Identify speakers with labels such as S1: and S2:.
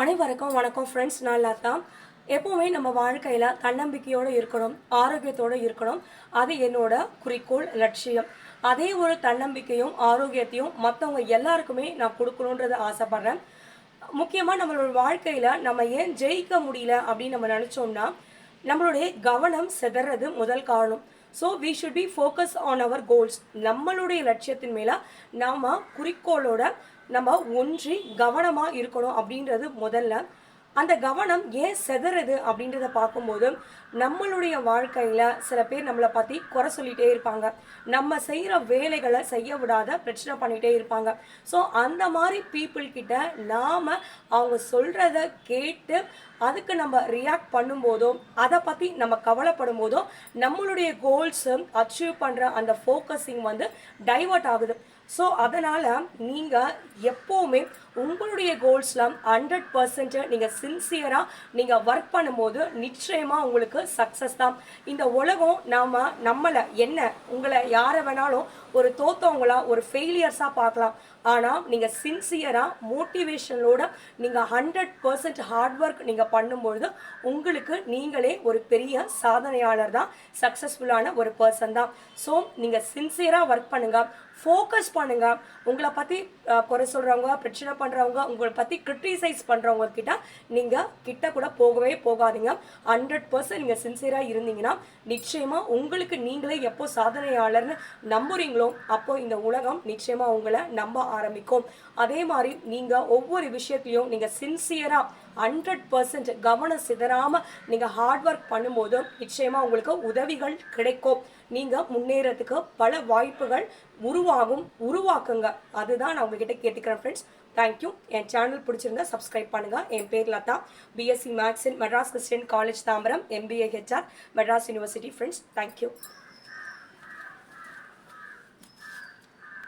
S1: அனைவருக்கும் வணக்கம் ஃப்ரெண்ட்ஸ் நான் லதா. எப்போவுமே நம்ம வாழ்க்கையில் தன்னம்பிக்கையோடு இருக்கணும் ஆரோக்கியத்தோடு இருக்கணும். அது என்னோட குறிக்கோள் லட்சியம். அதே ஒரு தன்னம்பிக்கையும் ஆரோக்கியத்தையும் மற்றவங்க எல்லாருக்குமே நான் கொடுக்கணுன்றது ஆசைப்பட்றேன். முக்கியமாக நம்மளோட வாழ்க்கையில் நம்ம ஏன் ஜெயிக்க முடியல அப்படின்னு நம்ம நினச்சோம்னா நம்மளுடைய கவனம் சிதறது முதல் காரணம். So we should be focus on our goals நம்மளுடைய லட்சியத்தின் மேலே நாம் குறிக்கோளோட நம்ம ஒன்றி கவனமாக இருக்கணும் அப்படின்றது முதல்ல அந்த கவனம் ஏன் செதறது அப்படின்றத பார்க்கும்போது நம்மளுடைய வாழ்க்கையில் சில பேர் நம்மளை பற்றி குறை சொல்லிகிட்டே இருப்பாங்க. நம்ம செய்கிற வேலைகளை செய்ய விடாத பிரச்சனை பண்ணிகிட்டே இருப்பாங்க. ஸோ அந்த மாதிரி பீப்புள் கிட்ட நாம் அவங்க சொல்கிறத கேட்டு அதுக்கு நம்ம ரியாக்ட் பண்ணும்போதோ அதை பற்றி நம்ம கவலைப்படும் போதோ நம்மளுடைய கோல்ஸு அச்சீவ் பண்ணுற அந்த ஃபோக்கஸிங் வந்து டைவர்ட் ஆகுது. ஸோ அதனால் நீங்கள் எப்போவுமே உங்களுடைய கோல்ஸ்லாம் ஹண்ட்ரட் பர்சன்ட் நீங்கள் சின்சியராக நீங்கள் ஒர்க் பண்ணும்போது நிச்சயமாக உங்களுக்கு சக்ஸஸ் தான். இந்த உலகம் நாம் நம்மளை என்ன உங்களை யாரை வேணாலும் ஒரு தோத்தவங்களா ஒரு ஃபெயிலியர்ஸாக பார்க்கலாம். ஆனால் நீங்கள் சின்சியராக மோட்டிவேஷனோட நீங்கள் ஹண்ட்ரட் பர்சன்ட் ஹார்ட் ஒர்க் நீங்கள் பண்ணும்பொழுது உங்களுக்கு நீங்களே ஒரு பெரிய சாதனையாளர் தான் சக்ஸஸ்ஃபுல்லான ஒரு பர்சன் தான். ஸோ நீங்கள் சின்சியராக ஒர்க் பண்ணுங்கள் ஃபோக்கஸ் பண்ணுங்க. உங்களை பற்றி குறை சொல்கிறவங்க பிரச்சனை பண்ணுறவங்க உங்களை பற்றி கிரிட்டிசைஸ் பண்ணுறவங்க கிட்ட நீங்கள் கிட்ட கூட போகவே போகாதீங்க. ஹண்ட்ரட் பர்சன்ட் நீங்கள் சின்சியராக இருந்தீங்கன்னா நிச்சயமாக உங்களுக்கு நீங்களே எப்போ சாதனையாளர்னு நம்புறீங்களோ அப்போ இந்த உலகம் நிச்சயமாக உங்களை நம்ப ஆரம்பிக்கும். அதே மாதிரி நீங்கள் ஒவ்வொரு விஷயத்திலையும் நீங்கள் சின்சியராக ஹண்ட்ரட் பர்சன்ட் கவனம் சிதறாமல் நீங்கள் ஹார்ட் ஒர்க் பண்ணும்போது நிச்சயமாக உங்களுக்கு உதவிகள் கிடைக்கும். நீங்கள் முன்னேறதுக்கு பல வாய்ப்புகள் உருவாகும் உருவாக்குங்க. அதுதான் நான் உங்ககிட்ட கேட்டுக்கிறேன் ஃப்ரெண்ட்ஸ் தேங்க்யூ என் சேனல் பிடிச்சிருந்தா சப்ஸ்கிரைப் பண்ணுங்கள் என் பேர் Latha. BSc maths in Madras Christian college Tambaram. MBA HR Madras university friends thank you